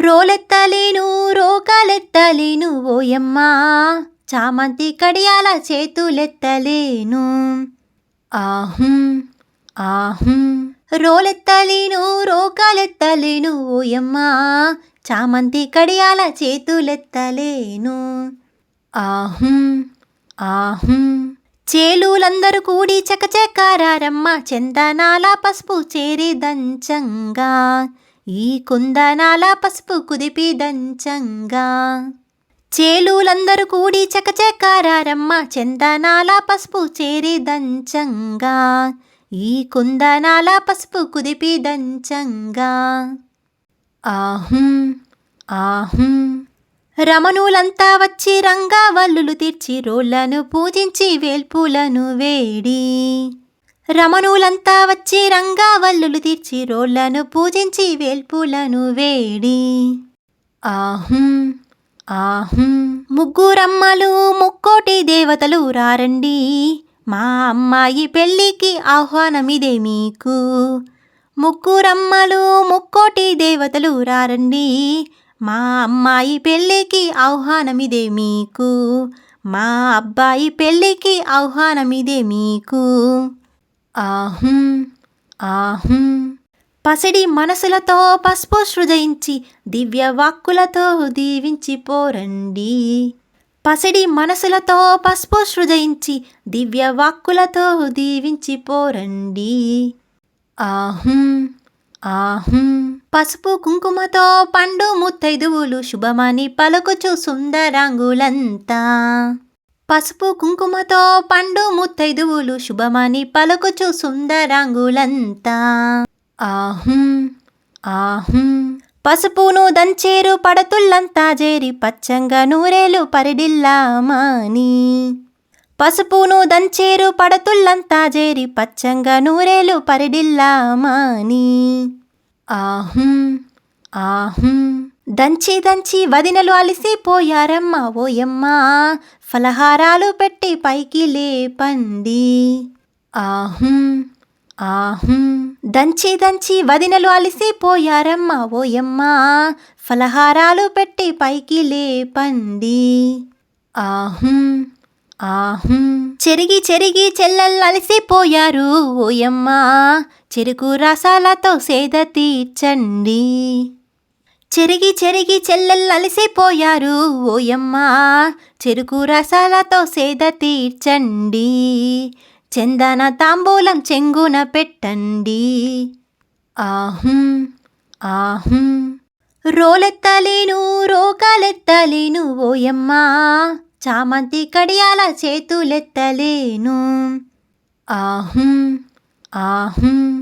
రోలెత్తలేను రోకాలెత్తలేను ఓయమ్మా. చామంతి కడియాల చేతులెత్తలేను. ఆహుం ఆహుం. రోలెత్తలేను రోకాలెత్తలేను ఓయమ్మా. చామంతి కడియాల చేతులెత్తలేను. ఆహుం ఆహుం. చేలులందరూ కూడి చకచకారమ్మ చందనాల పసుపు చేరి దంచంగా. ఈ కుందనాల పసుపు కుదిపి దంచంగా. చేలులందరూ కూడి చకచకారమ్మ చందనాల పసుపు చేరి దంచంగా. ఈ కుందనాల పసుపు కుదిపి దంచంగా. ఆహుం ఆహుం. రమణులంతా వచ్చి రంగా వల్లులు తీర్చి రోళ్ళను పూజించి వేల్పులను వేడి. రమణులంతా వచ్చి రంగావల్లులు తీర్చి రోళ్ళను పూజించి వేల్పులను వేడి. ఆహుం ఆహుం ముగ్గురమ్మలు ముక్కోటి దేవతలు రారండి. మా అమ్మాయి పెళ్ళికి ఆహ్వానమిదే మీకు. ముగ్గురమ్మలు ముక్కోటి దేవతలు రారండి. మా అమ్మాయి పెళ్ళికి ఆహ్వానమిదే మీకు. మా అబ్బాయి పెళ్ళికి ఆహ్వానమిదే మీకు. ఆహుం ఆహుం. పసిడి మనసులతో పసుపు సృజయించి దివ్య వాక్కులతో దీవించి పోరండి. పసిడి మనసులతో పసుపు సృజయించి దివ్య వాక్కులతో దీవించి పోరండి. ఆహుం ఆహుం. పసుపు కుంకుమతో పండు ముత్తైదువులు శుభమని పలుకుచు సుందరాంగులంతా. పసుపు కుంకుమతో పండు ముత్తైదువులు శుభమని పలుకుచు సుందరాంగులంతా. ఆహుం ఆహుం. పసుపును దంచేరు పడతుల్లంతా చేరి పచ్చంగా నూరేలు పరిడిల్లామాని పసుపును దంచేరు పడతుల్లంతా చేరి పచ్చంగా నూరేలు పరిడిల్లామాని ఆహుం ఆహుం. దంచి దంచి వదినలు అలిసిపోయారమ్మ ఓయమ్మ ఫలహారాలు పెట్టి పైకి లేపండి. ఆహుం ఆహుం. దంచి దంచి వదినలు అలిసిపోయారమ్మ ఓయమ్మ ఫలహారాలు పెట్టి పైకి లేపండి. ఆహుం ఆహుం. చెరిగి చెరిగి చెల్లెళ్ళు అలిసిపోయారు ఓయమ్మ చెరుకు రసాలతో సేద తీర్చండి. చెరిగి చెరిగి చెల్లెళ్ళు అలసిపోయారు ఓయమ్మ చెరుకు రసాలతో సేద తీర్చండి. చందన తాంబూలం చెంగున పెట్టండి. ఆహుం ఆహుం. రోలెత్తలేను రోకాలెత్తలేను ఓయమ్మా చామంతి కడియాల చేతులెత్తలేను. ఆహుం ఆహుం.